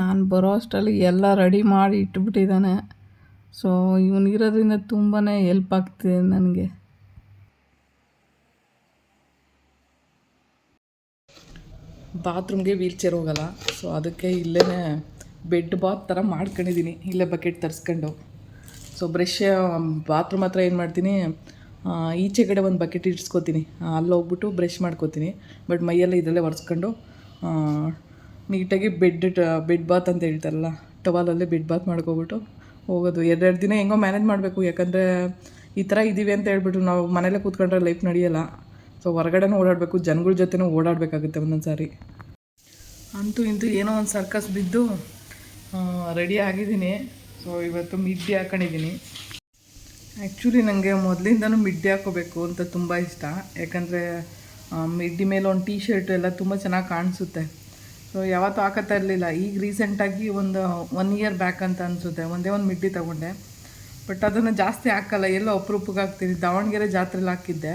ನಾನು ಬರೋ ಅಷ್ಟರಲ್ಲಿ ಎಲ್ಲ ರೆಡಿ ಮಾಡಿ ಇಟ್ಬಿಟ್ಟಿದ್ದಾನೆ. ಸೊ ಇವನು ಇರೋದ್ರಿಂದ ತುಂಬಾ ಹೆಲ್ಪ್ ಆಗ್ತಿದೆ ನನಗೆ. ಬಾತ್ರೂಮ್ಗೆ ವೀಲ್ ಚೇರ್ ಹೋಗಲ್ಲ. ಸೊ ಅದಕ್ಕೆ ಇಲ್ಲೇ ಬೆಡ್ ಬಾತ್ ಥರ ಮಾಡ್ಕೊಂಡಿದ್ದೀನಿ. ಇಲ್ಲೇ ಬಕೆಟ್ ತರಿಸ್ಕೊಂಡು. ಸೊ ಬ್ರಷ್ ಬಾತ್ರೂಮ್ ಹತ್ರ ಏನು ಮಾಡ್ತೀನಿ ಈಚೆ ಕಡೆ ಒಂದು ಬಕೆಟ್ ಇಡ್ಸ್ಕೊತೀನಿ. ಅಲ್ಲಿ ಹೋಗ್ಬಿಟ್ಟು ಬ್ರಷ್ ಮಾಡ್ಕೊತೀನಿ. ಬಟ್ ಮೈಯೆಲ್ಲ ಇದರಲ್ಲೇ ಒರೆಸ್ಕೊಂಡು ನೀಟಾಗಿ ಬೆಡ್ ಬೆಡ್ ಬಾತ್ ಅಂತ ಹೇಳ್ತಾರಲ್ಲ, ಟವಾಲಲ್ಲಿ ಬೆಡ್ ಬಾತ್ ಮಾಡ್ಕೊಬಿಟ್ಟು ಹೋಗೋದು. ಎರಡೆರಡು ದಿನ ಹೆಂಗೋ ಮ್ಯಾನೇಜ್ ಮಾಡಬೇಕು, ಯಾಕಂದರೆ ಈ ಥರ ಇದ್ದೀವಿ ಅಂತ ಹೇಳ್ಬಿಟ್ಟು ನಾವು ಮನೇಲೇ ಕೂತ್ಕೊಂಡ್ರೆ ಲೈಫ್ ನಡೆಯಲ್ಲ. ಸೊ ಹೊರಗಡೆನೂ ಓಡಾಡಬೇಕು, ಜನಗಳ ಜೊತೆನೂ ಓಡಾಡಬೇಕಾಗುತ್ತೆ ಒಂದೊಂದು ಸಾರಿ ಅಂತೂ ಇಂತೂ ಏನೋ ಒಂದು ಸರ್ಕಸ್ ಬಿದ್ದು ರೆಡಿ ಆಗಿದ್ದೀನಿ. ಸೊ ಇವತ್ತು ಮಿಡ್ಡಿ ಹಾಕೊಂಡಿದ್ದೀನಿ. ಆ್ಯಕ್ಚುಲಿ ನನಗೆ ಮೊದಲಿಂದನೂ ಮಿಡ್ಡಿ ಹಾಕೋಬೇಕು ಅಂತ ತುಂಬ ಇಷ್ಟ. ಯಾಕಂದರೆ ಮಿಡ್ಡಿ ಮೇಲೆ ಒಂದು ಟೀ ಶರ್ಟ್ ಎಲ್ಲ ತುಂಬ ಚೆನ್ನಾಗಿ ಕಾಣಿಸುತ್ತೆ. ಸೊ ಯಾವತ್ತೂ ಹಾಕತ್ತಾ ಇರಲಿಲ್ಲ. ಈಗ ರೀಸೆಂಟಾಗಿ ಒಂದು ಒನ್ ಇಯರ್ ಬ್ಯಾಕ್ ಅಂತ ಅನಿಸುತ್ತೆ. ಒಂದೇ ಒಂದು ಮಿಡ್ಡಿ ತಗೊಂಡೆ. ಬಟ್ ಅದನ್ನು ಜಾಸ್ತಿ ಹಾಕಲ್ಲ. ಎಲ್ಲೋ ಅಪರೂಪಕ್ಕೆ ಹಾಕ್ತೀನಿ. ದಾವಣಗೆರೆ ಜಾತ್ರೆಲಿ ಹಾಕಿದ್ದೆ.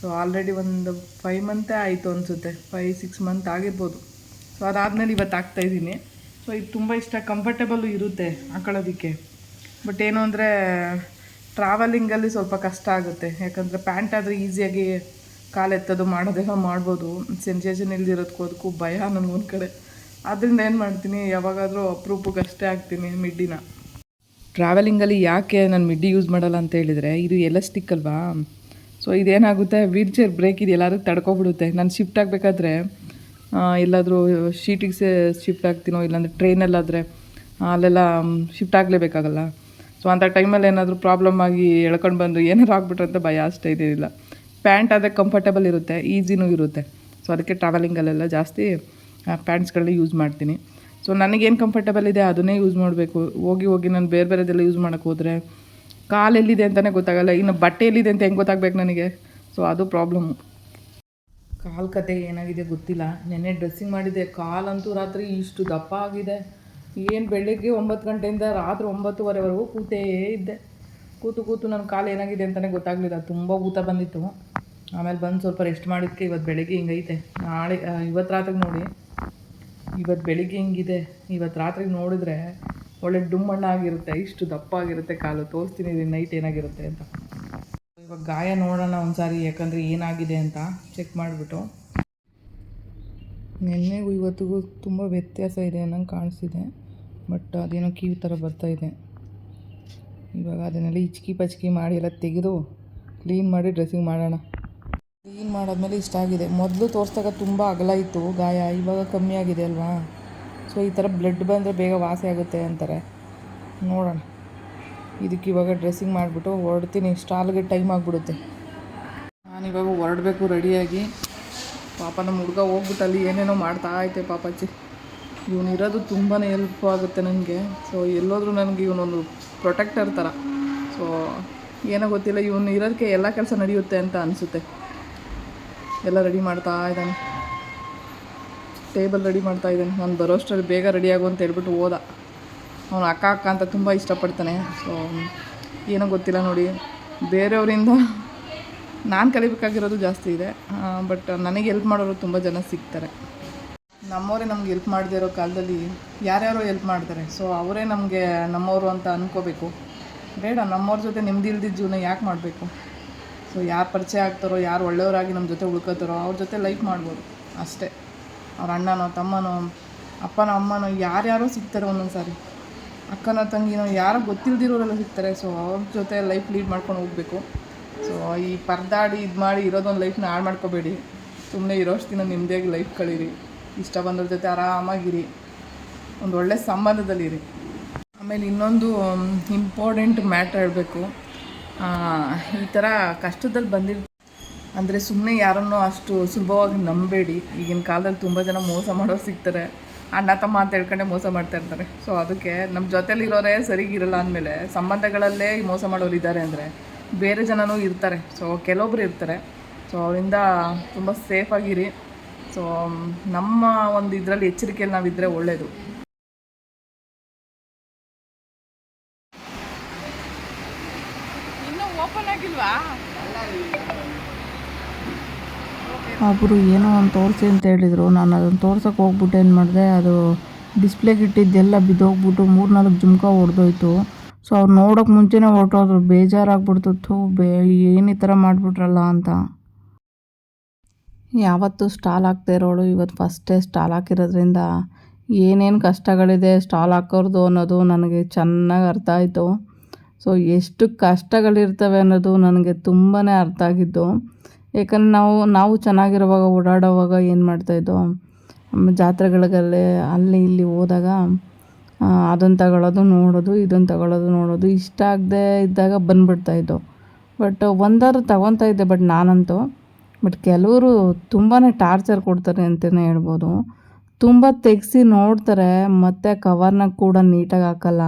ಸೊ ಆಲ್ರೆಡಿ ಒಂದು ಫೈವ್ ಮಂತೇ ಆಯಿತು ಅನಿಸುತ್ತೆ. ಫೈವ್ ಸಿಕ್ಸ್ ಮಂತ್ ಆಗಿರ್ಬೋದು. ಸೊ ಅದಾದಮೇಲೆ ಇವತ್ತು ಹಾಕ್ತಾಯಿದ್ದೀನಿ ಸೊ ಇದು ತುಂಬ ಇಷ್ಟ. ಕಂಫರ್ಟೇಬಲು ಇರುತ್ತೆ ಹಾಕೊಳ್ಳೋದಕ್ಕೆ. ಬಟ್ ಏನು ಅಂದರೆ ಟ್ರಾವೆಲಿಂಗಲ್ಲಿ ಸ್ವಲ್ಪ ಕಷ್ಟ ಆಗುತ್ತೆ. ಯಾಕಂದರೆ ಪ್ಯಾಂಟ್ ಆದರೆ ಈಸಿಯಾಗಿ ಕಾಲೆತ್ತೋದು ಮಾಡೋದೆಲ್ಲ ಮಾಡ್ಬೋದು. ಸೆನ್ಸೇಷನ್ ಇಲ್ದಿರೋದಕ್ಕೂ ಭಯ ನನಗೊಂದು ಕಡೆ. ಆದ್ದರಿಂದ ಏನು ಮಾಡ್ತೀನಿ? ಯಾವಾಗಾದರೂ ಅಪ್ರೂಪಕ್ಕೆ ಅಷ್ಟೇ ಹಾಕ್ತೀನಿ ಮಿಡ್ಡಿನ. ಟ್ರಾವೆಲಿಂಗಲ್ಲಿ ಯಾಕೆ ನಾನು ಮಿಡ್ಡಿ ಯೂಸ್ ಮಾಡಲ್ಲ ಅಂತ ಹೇಳಿದರೆ, ಇದು ಎಲಾಸ್ಟಿಕ್ ಅಲ್ವಾ? ಸೊ ಇದೇನಾಗುತ್ತೆ? ವೀಲ್ ಚೇರ್ ಬ್ರೇಕ್ ಇದು ಎಲ್ಲರೂ ತಡ್ಕೊಬಿಡುತ್ತೆ. ನಾನು ಶಿಫ್ಟ್ ಆಗಬೇಕಾದ್ರೆ ಎಲ್ಲಾದರೂ ಶೀಟಿಗೆ ಸೇ ಶಿಫ್ಟ್ ಆಗ್ತೀನೋ ಇಲ್ಲಾಂದರೆ ಟ್ರೈನಲ್ಲಾದರೆ ಅಲ್ಲೆಲ್ಲ ಶಿಫ್ಟ್ ಆಗಲೇಬೇಕಾಗಲ್ಲ. ಸೊ ಅಂಥ ಟೈಮಲ್ಲಿ ಏನಾದರೂ ಪ್ರಾಬ್ಲಮ್ ಆಗಿ ಎಳ್ಕೊಂಡು ಬಂದು ಏನಾರು ಆಗ್ಬಿಟ್ರೆ ಅಂತ ಭಯ ಅಷ್ಟೇ ಇದಿಲ್ಲ ಪ್ಯಾಂಟ್ ಆದರೆ ಕಂಫರ್ಟಬಲ್ ಇರುತ್ತೆ ಈಸಿನೂ ಇರುತ್ತೆ. ಸೊ ಅದಕ್ಕೆ ಟ್ರಾವೆಲಿಂಗಲ್ಲೆಲ್ಲ ಜಾಸ್ತಿ ಪ್ಯಾಂಟ್ಸ್ಗಳನ್ನ ಯೂಸ್ ಮಾಡ್ತೀನಿ. ಸೊ ನನಗೇನು ಕಂಫರ್ಟಬಲ್ ಇದೆ ಅದನ್ನೇ ಯೂಸ್ ಮಾಡಬೇಕು. ಹೋಗಿ ಹೋಗಿ ನಾನು ಬೇರೆ ಬೇರೆದೆಲ್ಲ ಯೂಸ್ ಮಾಡೋಕ್ಕೆ ಹೋದರೆ ಕಾಲು ಎಲ್ಲಿದೆ ಅಂತಲೇ ಗೊತ್ತಾಗಲ್ಲ, ಇನ್ನು ಬಟ್ಟೆ ಎಲ್ಲಿದೆ ಅಂತ ಹೆಂಗೆ ಗೊತ್ತಾಗ್ಬೇಕು ನನಗೆ? ಸೊ ಅದು ಪ್ರಾಬ್ಲಮ್ ಕಾಲು ಕತೆ ಏನಾಗಿದೆ ಗೊತ್ತಿಲ್ಲ. ನೆನ್ನೆ ಡ್ರೆಸ್ಸಿಂಗ್ ಮಾಡಿದೆ ಕಾಲಂತೂ ರಾತ್ರಿ ಇಷ್ಟು ದಪ್ಪ ಆಗಿದೆ. ಏನು ಬೆಳಗ್ಗೆ ಒಂಬತ್ತು ಗಂಟೆಯಿಂದ ರಾತ್ರಿ ಒಂಬತ್ತುವರೆವರೆಗೂ ಕೂತೇ ಇದ್ದೆ. ಕೂತು ಕೂತು ನನ್ನ ಕಾಲು ಏನಾಗಿದೆ ಅಂತಲೇ ಗೊತ್ತಾಗಲಿಲ್ಲ. ತುಂಬ ಊತ ಬಂದಿತ್ತು. ಆಮೇಲೆ ಬಂದು ಸ್ವಲ್ಪ ರೆಸ್ಟ್ ಮಾಡಿದ್ಕೆ ಇವತ್ತು ಬೆಳಗ್ಗೆ ಹಿಂಗೈತೆ. ನಾಳೆ ಇವತ್ತು ರಾತ್ರಿಗೆ ನೋಡಿ. ಇವತ್ತು ಬೆಳಿಗ್ಗೆ ಹಿಂಗಿದೆ. ಇವತ್ತು ರಾತ್ರಿಗೆ ನೋಡಿದ್ರೆ ಒಳ್ಳೆ ಡುಮ್ಮಣ್ಣ ಆಗಿರುತ್ತೆ. ಇಷ್ಟು ದಪ್ಪ ಆಗಿರುತ್ತೆ ಕಾಲು. ತೋರಿಸ್ತೀನಿ ನೈಟ್ ಏನಾಗಿರುತ್ತೆ ಅಂತ. ಇವಾಗ ಗಾಯ ನೋಡೋಣ ಒಂದ್ಸಾರಿ, ಯಾಕಂದರೆ ಏನಾಗಿದೆ ಅಂತ ಚೆಕ್ ಮಾಡಿಬಿಟ್ಟು. ನಿನ್ನೆಗೂ ಇವತ್ತಿಗೂ ತುಂಬ ವ್ಯತ್ಯಾಸ ಇದೆ ಅನ್ನಂಗೆ ಕಾಣಿಸ್ತಿದೆ. ಬಟ್ ಅದೇನೋ ಕೀವು ಥರ ಬರ್ತಾ ಇದೆ. ಇವಾಗ ಅದನ್ನೆಲ್ಲ ಇಚ್ಕಿ ಪಚ್ಕಿ ಮಾಡಿ ಎಲ್ಲ ತೆಗೆದು ಕ್ಲೀನ್ ಮಾಡಿ ಡ್ರೆಸ್ಸಿಂಗ್ ಮಾಡೋಣ. ಕ್ಲೀನ್ ಮಾಡಾದ್ಮೇಲೆ ಇಷ್ಟ ಆಗಿದೆ. ಮೊದಲು ತೋರಿಸ್ದಾಗ ತುಂಬ ಅಗಲ ಇತ್ತು. ಗಾಯ ಇವಾಗ ಕಮ್ಮಿ ಆಗಿದೆ ಅಲ್ವಾ? ಸೊ ಈ ಥರ ಬ್ಲಡ್ ಬಂದರೆ ಬೇಗ ವಾಸಿ ಆಗುತ್ತೆ ಅಂತಾರೆ. ನೋಡೋಣ. ಇದಕ್ಕೆ ಇವಾಗ ಡ್ರೆಸ್ಸಿಂಗ್ ಮಾಡಿಬಿಟ್ಟು ಹೊರಡ್ತೀನಿ. ಸ್ಟಾಲ್ಗೆ ಟೈಮ್ ಆಗಿಬಿಡುತ್ತೆ. ನಾನಿವಾಗ ಹೊರಡಬೇಕು ರೆಡಿಯಾಗಿ ಪಾಪ ನಮ್ಮ ಹುಡುಗ ಹೋಗ್ಬಿಟ್ಟು ಅಲ್ಲಿ ಏನೇನೋ ಮಾಡ್ತಾ ಐತೆ ಪಾಪಾಚಿ ಇವನಿರೋದು ತುಂಬಾ ಹೆಲ್ಪ್ ಆಗುತ್ತೆ ನನಗೆ ಸೊ ಎಲ್ಲೋದ್ರೂ ನನಗೆ ಇವನೊಂದು ಪ್ರೊಟೆಕ್ಟರ್ ಥರ. ಸೊ ಏನೋ ಗೊತ್ತಿಲ್ಲ. ಇವನು ಇರೋದಕ್ಕೆ ಎಲ್ಲ ಕೆಲಸ ನಡೆಯುತ್ತೆ ಅಂತ ಅನಿಸುತ್ತೆ. ಎಲ್ಲ ರೆಡಿ ಮಾಡ್ತಾ ಇದ್ದಾನೆ. ಟೇಬಲ್ ರೆಡಿ ಮಾಡ್ತಾ ಇದ್ದಾನೆ. ನಾನು ಬರೋಷ್ಟರಲ್ಲಿ ಬೇಗ ರೆಡಿ ಆಗು ಅಂತ ಹೇಳ್ಬಿಟ್ಟು ಹೋದ. ಅವನು ಅಕ್ಕ ಅಕ್ಕ ಅಂತ ತುಂಬ ಇಷ್ಟಪಡ್ತಾನೆ. ಸೊ ಏನೋ ಗೊತ್ತಿಲ್ಲ ನೋಡಿ. ಬೇರೆಯವರಿಂದ ನಾನು ಕಲಿಬೇಕಾಗಿರೋದು ಜಾಸ್ತಿ ಇದೆ. ಬಟ್ ನನಗೆ ಹೆಲ್ಪ್ ಮಾಡೋರು ತುಂಬ ಜನ ಸಿಗ್ತಾರೆ. ನಮ್ಮವರೇ ನಮ್ಗೆ ಹೆಲ್ಪ್ ಮಾಡದೇ ಇರೋ ಕಾಲದಲ್ಲಿ ಯಾರ್ಯಾರು ಹೆಲ್ಪ್ ಮಾಡ್ತಾರೆ. ಸೊ ಅವರೇ ನಮಗೆ ನಮ್ಮವರು ಅಂತ ಅನ್ಕೋಬೇಕು. ಬೇಡ, ನಮ್ಮವ್ರ ಜೊತೆ ನೆಮ್ಮದಿ ಇಲ್ದಿದ್ದ ಜೀವನ ಯಾಕೆ ಮಾಡಬೇಕು? ಸೊ ಯಾರು ಪರಿಚಯ ಆಗ್ತಾರೋ, ಯಾರು ಒಳ್ಳೆಯವರಾಗಿ ನಮ್ಮ ಜೊತೆ ಉಳ್ಕೋತಾರೋ ಅವ್ರ ಜೊತೆ ಲೈಫ್ ಮಾಡ್ಬೋದು. ಅಷ್ಟೇ. ಅವ್ರ ಅಣ್ಣನೋ, ತಮ್ಮನೋ, ಅಪ್ಪನೋ, ಅಮ್ಮನೋ ಯಾರ್ಯಾರೋ ಸಿಗ್ತಾರೆ ಒಂದೊಂದು ಸಾರಿ. ಅಕ್ಕನೋ, ತಂಗಿನೋ ಯಾರೋ ಗೊತ್ತಿಲ್ದಿರೋರೆಲ್ಲ ಸಿಗ್ತಾರೆ. ಸೊ ಅವ್ರ ಜೊತೆ ಲೈಫ್ ಲೀಡ್ ಮಾಡ್ಕೊಂಡು ಹೋಗಬೇಕು. ಸೊ ಈ ಪರದಾಡಿ ಇದು ಮಾಡಿ ಇರೋದೊಂದು ಲೈಫ್ನ ಹಾಳು ಮಾಡ್ಕೋಬೇಡಿ. ಸುಮ್ಮನೆ ಇರೋಷ್ಟು ದಿನ ನೆಮ್ಮದಿಯಾಗಿ ಲೈಫ್ ಕಳೀರಿ. ಇಷ್ಟ ಬಂದವ್ರ ಜೊತೆ ಆರಾಮಾಗಿರಿ. ಒಂದು ಒಳ್ಳೆ ಸಂಬಂಧದಲ್ಲಿರಿ. ಆಮೇಲೆ ಇನ್ನೊಂದು ಇಂಪಾರ್ಟೆಂಟ್ ಮ್ಯಾಟ್ರ್ ಹೇಳಬೇಕು ಈ ಥರ ಕಷ್ಟದಲ್ಲಿ ಬಂದಿರ್ ಅಂದರೆ ಸುಮ್ಮನೆ ಯಾರನ್ನೂ ಅಷ್ಟು ಸುಲಭವಾಗಿ ನಂಬೇಡಿ. ಈಗಿನ ಕಾಲದಲ್ಲಿ ತುಂಬ ಜನ ಮೋಸ ಮಾಡೋರು ಸಿಗ್ತಾರೆ. ಅಣ್ಣ, ತಮ್ಮ ಅಂತ ಹೇಳ್ಕೊಂಡೆ ಮೋಸ ಮಾಡ್ತಾ ಇರ್ತಾರೆ. ಸೊ ಅದಕ್ಕೆ ನಮ್ಮ ಜೊತೆಲಿರೋರೇ ಸರಿಗಿರಲ್ಲ ಅಂದಮೇಲೆ ಸಂಬಂಧಗಳಲ್ಲೇ ಮೋಸ ಮಾಡೋರು ಇದ್ದಾರೆ ಅಂದರೆ ಬೇರೆ ಜನನೂ ಇರ್ತಾರೆ. ಸೊ ಕೆಲವೊಬ್ರು ಇರ್ತಾರೆ. ಸೊ ಅವರಿಂದ ತುಂಬ ಸೇಫಾಗಿರಿ ಸೊ ನಮ್ಮ ಒಂದು ಇದರಲ್ಲಿ ಎಚ್ಚರಿಕೆಯಲ್ಲಿ ನಾವಿದ್ದರೆ ಒಳ್ಳೆಯದು ಇನ್ನೂ ಓಪನ್ ಆಗಿಲ್ವಾ? ಒಬ್ಬರು ಏನೋ ಒಂದು ತೋರಿಸಿ ಅಂತ ಹೇಳಿದರು. ನಾನು ಅದನ್ನು ತೋರ್ಸೋಕೆ ಹೋಗ್ಬಿಟ್ಟು ಏನು ಮಾಡಿದೆ, ಅದು ಡಿಸ್ಪ್ಲೇಗೆ ಇಟ್ಟಿದ್ದೆಲ್ಲ ಬಿದ್ದೋಗ್ಬಿಟ್ಟು ಮೂರು ನಾಲ್ಕು ಜುಮ್ಕ ಹೊಡೆದೋಯ್ತು ಸೊ ಅವ್ರು ನೋಡೋಕೆ ಮುಂಚೆನೇ ಹೊರಟೋದ್ರು. ಬೇಜಾರಾಗ್ಬಿಡ್ತು ಬೇ, ಏನು ಈ ಥರ ಮಾಡಿಬಿಟ್ರಲ್ಲ ಅಂತ. ಯಾವತ್ತೂ ಸ್ಟಾಲ್ ಹಾಕ್ತಾ ಇರೋಳು. ಇವತ್ತು ಫಸ್ಟೇ ಸ್ಟಾಲ್ ಹಾಕಿರೋದ್ರಿಂದ ಏನೇನು ಕಷ್ಟಗಳಿದೆ, ಸ್ಟಾಲ್ ಹಾಕೋರ್ದು ಅನ್ನೋದು ನನಗೆ ಚೆನ್ನಾಗಿ ಅರ್ಥ ಆಯಿತು. ಸೊ ಎಷ್ಟು ಕಷ್ಟಗಳಿರ್ತವೆ ಅನ್ನೋದು ನನಗೆ ತುಂಬಾ ಅರ್ಥ ಆಗಿದ್ದು. ಯಾಕಂದ್ರೆ ನಾವು ನಾವು ಚೆನ್ನಾಗಿರುವಾಗ ಓಡಾಡೋವಾಗ ಏನು ಮಾಡ್ತಾಯಿದ್ದೋ ಜಾತ್ರೆಗಳಿಗಲ್ಲಿ, ಅಲ್ಲಿ ಇಲ್ಲಿ ಹೋದಾಗ ಅದನ್ನು ತಗೊಳ್ಳೋದು ನೋಡೋದು ಇದನ್ನು ತಗೊಳ್ಳೋದು ನೋಡೋದು ಇಷ್ಟ ಆಗದೆ ಇದ್ದಾಗ ಬಂದುಬಿಡ್ತಾಯಿದ್ದೋ ಬಟ್ ಒಂದಾದ್ರು ತಗೊತಾ ಇದ್ದೆ, ಬಟ್ ನಾನಂತೂ. ಬಟ್ ಕೆಲವರು ತುಂಬಾ ಟಾರ್ಚರ್ ಕೊಡ್ತಾರೆ ಅಂತಲೇ ಹೇಳ್ಬೋದು. ತುಂಬ ತೆಗೆಸಿ ನೋಡ್ತಾರೆ, ಮತ್ತು ಕವರ್ನ ಕೂಡ ನೀಟಾಗಿ ಹಾಕಲ್ಲ.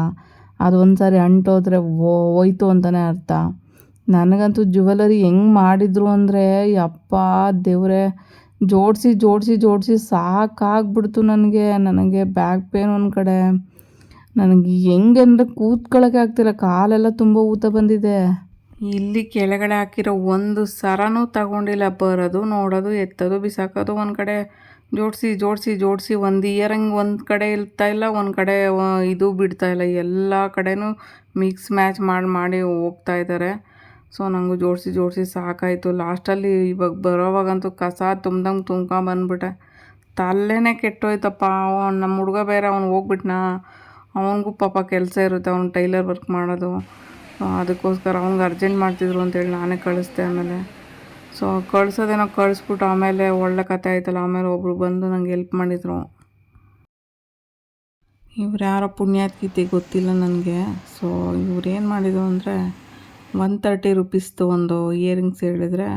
ಅದು ಒಂದು ಸಾರಿ ಅಂಟೋದ್ರೆ ಹೋಯ್ತು ಅಂತಲೇ ಅರ್ಥ. ನನಗಂತೂ ಜ್ಯುವೆಲರಿ ಹೆಂಗೆ ಮಾಡಿದ್ರು ಅಂದರೆ, ಯಪ್ಪ ದೇವ್ರೆ, ಜೋಡಿಸಿ ಜೋಡಿಸಿ ಜೋಡಿಸಿ ಸಾಕಾಗ್ಬಿಡ್ತು ನನಗೆ. ನನಗೆ ಬ್ಯಾಕ್ ಪೇನ್ ಒಂದು ಕಡೆ. ನನಗೆ ಹೆಂಗೆ ಅಂದರೆ ಕೂತ್ಕೊಳ್ಳೋಕೆ ಆಗ್ತಿಲ್ಲ, ಕಾಲೆಲ್ಲ ತುಂಬ ಊತ ಬಂದಿದೆ. ಇಲ್ಲಿ ಕೆಳಗಡೆ ಹಾಕಿರೋ ಒಂದು ಸರನೂ ತಗೊಂಡಿಲ್ಲ, ಬರೋದು, ನೋಡೋದು, ಎತ್ತೋದು, ಬಿಸಾಕೋದು ಒಂದು ಕಡೆ. ಜೋಡಿಸಿ ಜೋಡಿಸಿ ಜೋಡಿಸಿ, ಒಂದು ಇಯರಿಂಗ್ ಒಂದು ಕಡೆ ಇರ್ತಾ ಇಲ್ಲ, ಒಂದು ಕಡೆ ಇದು ಬಿಡ್ತಾ ಇಲ್ಲ. ಎಲ್ಲ ಕಡೆಯೂ ಮಿಕ್ಸ್ ಮ್ಯಾಚ್ ಮಾಡಿ ಮಾಡಿ ಹೋಗ್ತಾ ಇದ್ದಾರೆ ಸೊ ನನಗೂ ಜೋಡಿಸಿ ಜೋಡಿಸಿ ಸಾಕಾಯಿತು. ಲಾಸ್ಟಲ್ಲಿ ಇವಾಗ ಬರೋವಾಗಂತೂ ಕಸ ತುಂಬ್ದಂಗೆ ತುಂಬ್ಕೊಂಬಂದ್ಬಿಟ್ಟೆ ತಲೆನೇ ಕೆಟ್ಟೋಯ್ತಪ್ಪ. ಅವ ನಮ್ಮ ಹುಡುಗ ಬೇರೆ ಅವ್ನು ಹೋಗ್ಬಿಟ್ನಾ? ಅವನಿಗೂ ಪಾಪ ಕೆಲಸ ಇರುತ್ತೆ. ಅವ್ನು ಟೈಲರ್ ವರ್ಕ್ ಮಾಡೋದು. ಅದಕ್ಕೋಸ್ಕರ ಅವ್ನಿಗೆ ಅರ್ಜೆಂಟ್ ಮಾಡ್ತಿದ್ರು ಅಂತೇಳಿ ನಾನೇ ಕಳಿಸ್ದೆ ಆಮೇಲೆ. ಸೊ ಕಳ್ಸೋದೇನೋ ಕಳಿಸ್ಬಿಟ್ಟು ಆಮೇಲೆ ಒಳ್ಳೆ ಕತೆ ಆಯ್ತಲ್ಲ, ಆಮೇಲೆ ಒಬ್ಬರು ಬಂದು ನಂಗೆ ಹೆಲ್ಪ್ ಮಾಡಿದರು. ಇವ್ರು ಯಾರೋ ಪುಣ್ಯಾತ್ಕೀತಿ ಗೊತ್ತಿಲ್ಲ ನನಗೆ. ಸೊ ಇವ್ರು ಏನು ಮಾಡಿದ್ರು ಅಂದರೆ ಒನ್ ತರ್ಟಿ ರುಪೀಸ್ದು ಒಂದು ಇಯರಿಂಗ್ಸ್ ಹೇಳಿದರೆ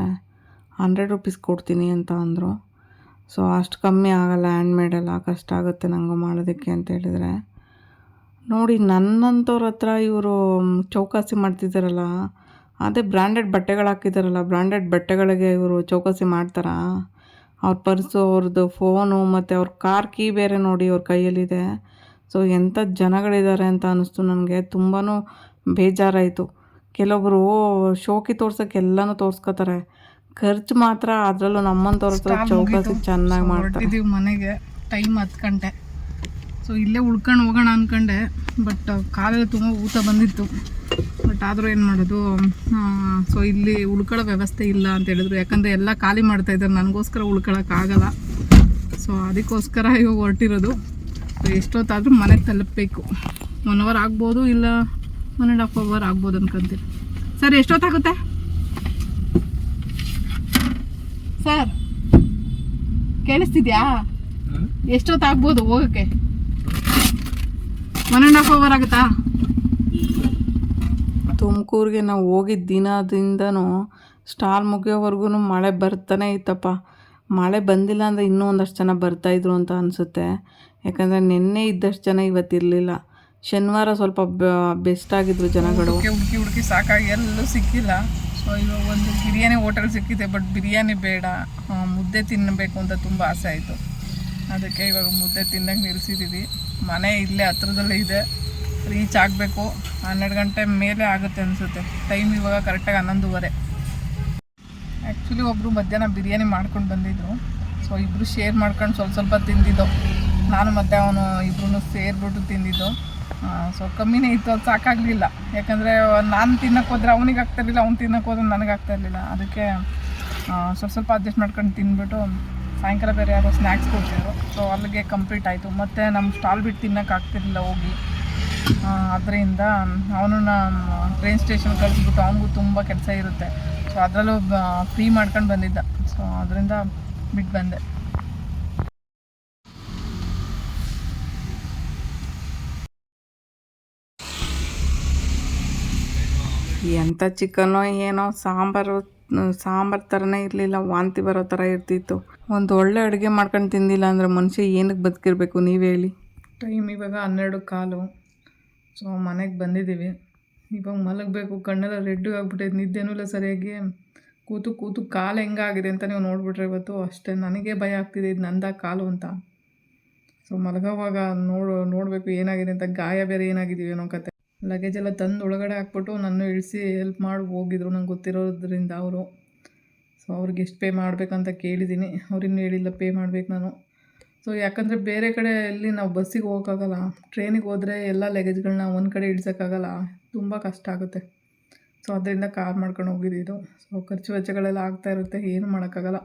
ಹಂಡ್ರೆಡ್ ರುಪೀಸ್ ಕೊಡ್ತೀನಿ ಅಂತ ಅಂದರು. ಸೊ ಅಷ್ಟು ಕಮ್ಮಿ ಆಗಲ್ಲ ಹ್ಯಾಂಡ್ಮೇಡೆಲ್ಲ ಕಷ್ಟ ಆಗುತ್ತೆ ನನಗೂ ಮಾಡೋದಕ್ಕೆ ಅಂತ ಹೇಳಿದರೆ. ನೋಡಿ ನನ್ನಂಥವ್ರ ಹತ್ರ ಇವರು ಚೌಕಾಸಿ ಮಾಡ್ತಿದ್ದಾರಲ್ಲ ಅದೇ ಬ್ರ್ಯಾಂಡೆಡ್ ಬಟ್ಟೆಗಳು ಹಾಕಿದ್ದಾರಲ್ಲ ಬ್ರ್ಯಾಂಡೆಡ್ ಬಟ್ಟೆಗಳಿಗೆ ಇವರು ಚೌಕಾಸಿ ಮಾಡ್ತಾರಾ? ಅವ್ರ ಪರ್ಸು ಅವ್ರದ್ದು ಫೋನು ಮತ್ತು ಅವ್ರ ಕಾರ್ ಕೀ ಬೇರೆ ನೋಡಿ ಅವ್ರ ಕೈಯಲ್ಲಿದೆ. ಸೊ ಎಂಥ ಜನಗಳಿದ್ದಾರೆ ಅಂತ ಅನ್ನಿಸ್ತು ನನಗೆ. ತುಂಬಾ ಬೇಜಾರಾಯಿತು. ಕೆಲವೊಬ್ಬರು ಶೋಕಿ ತೋರ್ಸೋಕೆ ಎಲ್ಲನೂ ತೋರಿಸ್ಕೋತಾರೆ. ಖರ್ಚು ಮಾತ್ರ ಅದರಲ್ಲೂ ನಮ್ಮಂತವ್ರ ಹತ್ರ ಚೌಕಾಸಿ ಚೆನ್ನಾಗಿ ಮಾಡ್ತಾರೆ. ಮನೆಗೆ. ಟೈಮ್ ಹತ್ತು ಗಂಟೆ. ಸೊ ಇಲ್ಲೇ ಉಳ್ಕೊಂಡು ಹೋಗೋಣ ಅಂದ್ಕೊಂಡೆ ಬಟ್ ಕಾಲಲ್ಲಿ ತುಂಬ ಊಟ ಬಂದಿತ್ತು. ಬಟ್ ಆದರೂ ಏನು ಮಾಡೋದು? ಸೊ ಇಲ್ಲಿ ಉಳ್ಕೊಳ್ಳೋ ವ್ಯವಸ್ಥೆ ಇಲ್ಲ ಅಂತ ಹೇಳಿದ್ರು. ಯಾಕಂದರೆ ಎಲ್ಲ ಖಾಲಿ ಮಾಡ್ತಾ ಇದ್ದಾರೆ. ನನಗೋಸ್ಕರ ಉಳ್ಕೊಳ್ಳೋಕ್ಕಾಗಲ್ಲ ಸೊ ಅದಕ್ಕೋಸ್ಕರ ಇವಾಗ ಹೊರಟಿರೋದು. ಎಷ್ಟೊತ್ತಾದರೂ ಮನೆ ತಲುಪಬೇಕು. ಒನ್ ಅವರ್ ಆಗ್ಬೋದು ಇಲ್ಲ ಒನ್ ಆ್ಯಂಡ್ ಹಾಫ್ ಅವರ್ ಆಗ್ಬೋದು ಅನ್ಕೊಂತೀನಿ. ಸರ್ ಎಷ್ಟೊತ್ತಾಗುತ್ತೆ? ಸರ್ ಕೇಳಿಸ್ತಿದ್ಯಾ? ಎಷ್ಟೊತ್ತಾಗ್ಬೋದು ಹೋಗೋಕ್ಕೆ? ಒನ್ ಆ್ಯಂಡ್ ಹಾಫ್ ಅವರ್ ಆಗುತ್ತಾ? ತುಮಕೂರಿಗೆ ನಾವು ಹೋಗಿದ್ದ ದಿನದಿಂದನೂ ಸ್ಟಾಲ್ ಮುಗಿಯೋವರೆಗೂ ಮಳೆ ಬರ್ತಾನೆ ಇತ್ತಪ್ಪ. ಮಳೆ ಬಂದಿಲ್ಲ ಅಂದರೆ ಇನ್ನೂ ಒಂದಷ್ಟು ಜನ ಬರ್ತಾಯಿದ್ರು ಅಂತ ಅನಿಸುತ್ತೆ. ಯಾಕಂದರೆ ನಿನ್ನೆ ಇದ್ದಷ್ಟು ಜನ ಇವತ್ತಿರಲಿಲ್ಲ ಶನಿವಾರ ಸ್ವಲ್ಪ ಬೆಸ್ಟ್ ಆಗಿದ್ರು ಜನಗಳು. ಹುಡುಕಿ ಹುಡುಕಿ ಸಾಕಾಗಿ ಎಲ್ಲೂ ಸಿಕ್ಕಿಲ್ಲ. ಸೊ ಇವಾಗ ಒಂದು ಬಿರಿಯಾನಿ ಹೋಟೆಲ್ ಸಿಕ್ಕಿದೆ ಬಟ್ ಬಿರಿಯಾನಿ ಬೇಡ. ಮುದ್ದೆ ತಿನ್ನಬೇಕು ಅಂತ ತುಂಬ ಆಸೆ ಆಯಿತು. ಅದಕ್ಕೆ ಇವಾಗ ಮುದ್ದೆ ತಿನ್ನಕ್ಕೆ ನಿಲ್ಲಿಸಿದ್ದೀವಿ ಮನೆ ಇಲ್ಲೇ ಹತ್ರದಲ್ಲೇ ಇದೆ. ರೀಚ್ ಆಗಬೇಕು. ಹನ್ನೆರಡು ಗಂಟೆ ಮೇಲೆ ಆಗುತ್ತೆ ಅನಿಸುತ್ತೆ. ಟೈಮ್ ಇವಾಗ ಕರೆಕ್ಟಾಗಿ ಹನ್ನೊಂದುವರೆ. ಆ್ಯಕ್ಚುಲಿ ಒಬ್ಬರು ಮಧ್ಯಾಹ್ನ ಬಿರಿಯಾನಿ ಮಾಡ್ಕೊಂಡು ಬಂದಿದ್ರು. ಸೊ ಇಬ್ಬರು ಶೇರ್ ಮಾಡ್ಕೊಂಡು ಸ್ವಲ್ಪ ಸ್ವಲ್ಪ ತಿಂದಿದ್ದು. ನಾನು ಮತ್ತು ಅವನು ಇಬ್ಬರೂ ಸೇರಿಬಿಟ್ಟು ತಿಂದಿದ್ದು. ಸೊ ಕಮ್ಮಿನೇ ಇತ್ತು, ಅದು ಸಾಕಾಗಲಿಲ್ಲ. ಯಾಕಂದರೆ ನಾನು ತಿನ್ನಕ್ಕೆ ಹೋದ್ರೆ ಅವನಿಗೆ ಆಗ್ತಾಯಿರಲಿಲ್ಲ ಅವ್ನು ತಿನ್ನಕ್ಕೆ ಹೋದ್ರೆ ನನಗೆ ಆಗ್ತಾಯಿರಲಿಲ್ಲ ಅದಕ್ಕೆ ಸ್ವಲ್ಪ ಸ್ವಲ್ಪ ಅಡ್ಜಸ್ಟ್ ಮಾಡ್ಕೊಂಡು ತಿಂದ್ಬಿಟ್ಟು ಸಾಯಂಕಾಲ ಬೇರೆ ಯಾರೋ ಸ್ನ್ಯಾಕ್ಸ್ ಕೊಡ್ತಿದ್ರು. ಸೊ ಅಲ್ಲಿಗೆ ಕಂಪ್ಲೀಟ್ ಆಯಿತು. ಮತ್ತು ನಮ್ಮ ಸ್ಟಾಲ್ ಬಿಟ್ಟು ತಿನ್ನಕ್ಕೆ ಆಗ್ತಿರ್ಲಿಲ್ಲ ಹೋಗಿ. ಅದರಿಂದ ಅವನನ್ನ ಟ್ರೈನ್ ಸ್ಟೇಷನ್ ಕಳಿಸ್ಬಿಟ್ಟು ಅವನಿಗೂ ತುಂಬ ಕೆಲಸ ಇರುತ್ತೆ. ಸೊ ಅದರಲ್ಲೂ ಫ್ರೀ ಮಾಡ್ಕೊಂಡು ಬಂದಿದ್ದ. ಸೊ ಅದರಿಂದ ಬಿಟ್ಟು ಬಂದೆ. ಎಂಥ ಚಿಕನ್ನೋ ಏನೋ ಸಾಂಬಾರು ಸಾಂಬಾರು ಥರನೇ ಇರಲಿಲ್ಲ ವಾಂತಿ ಬರೋ ಥರ ಇರ್ತಿತ್ತು. ಒಂದು ಒಳ್ಳೆ ಅಡುಗೆ ಮಾಡ್ಕೊಂಡು ತಿಂದಿಲ್ಲ ಅಂದರೆ ಮನುಷ್ಯ ಏನಕ್ಕೆ ಬದುಕಿರಬೇಕು ನೀವು ಹೇಳಿ? ಟೈಮ್ ಇವಾಗ ಹನ್ನೆರಡು ಕಾಲು. ಸೊ ಮನೆಗೆ ಬಂದಿದ್ದೀವಿ. ಇವಾಗ ಮಲಗಬೇಕು, ಕಣ್ಣೆಲ್ಲ ರೆಡ್ಡು ಆಗಿಬಿಟ್ಟೈತೆ, ನಿದ್ದೆನೂ ಇಲ್ಲ ಸರಿಯಾಗಿ. ಕೂತು ಕೂತು ಕಾಲು ಹೆಂಗಾಗಿದೆ ಅಂತ ನೀವು ನೋಡ್ಬಿಟ್ರೆ ಇವತ್ತು ಅಷ್ಟೇ, ನನಗೆ ಭಯ ಆಗ್ತಿದೆ, ಇದು ನಂದ ಕಾಲು ಅಂತ. ಸೊ ಮಲಗೋವಾಗ ನೋಡು, ನೋಡಬೇಕು ಏನಾಗಿದೆ ಅಂತ, ಗಾಯ ಬೇರೆ ಏನಾಗಿದ್ದೀವಿ ಏನೋ ಕತೆ. ಲಗೇಜ್ ಎಲ್ಲ ತಂದು ಒಳಗಡೆ ಹಾಕ್ಬಿಟ್ಟು ನನ್ನ ಇಳಿಸಿ ಹೆಲ್ಪ್ ಮಾಡಿ ಹೋಗಿದ್ರು, ನಂಗೆ ಗೊತ್ತಿರೋದ್ರಿಂದ ಅವರು. ಸೊ ಅವ್ರಿಗೆ ಎಷ್ಟು ಪೇ ಮಾಡಬೇಕಂತ ಕೇಳಿದ್ದೀನಿ. ಅವ್ರಿನ್ನೂ ಹೇಳಿಲ್ಲ ಪೇ ಮಾಡ್ಬೇಕು ನಾನು. ಸೊ ಯಾಕಂದರೆ ಬೇರೆ ಕಡೆ ಎಲ್ಲಿ ನಾವು ಬಸ್ಸಿಗೆ ಹೋಗೋಕ್ಕಾಗಲ್ಲ ಟ್ರೈನಿಗೆ ಹೋದರೆ ಎಲ್ಲ ಲಗೇಜ್ಗಳನ್ನ ಒಂದು ಕಡೆ ಇಡ್ಸೋಕ್ಕಾಗಲ್ಲ, ತುಂಬ ಕಷ್ಟ ಆಗುತ್ತೆ. ಸೊ ಅದರಿಂದ ಕಾರ್ ಮಾಡ್ಕೊಂಡು ಹೋಗಿದ್ದು ಸೊ ಖರ್ಚು ವೆಚ್ಚಗಳೆಲ್ಲ ಆಗ್ತಾ ಇರುತ್ತೆ, ಏನು ಮಾಡೋಕ್ಕಾಗಲ್ಲ.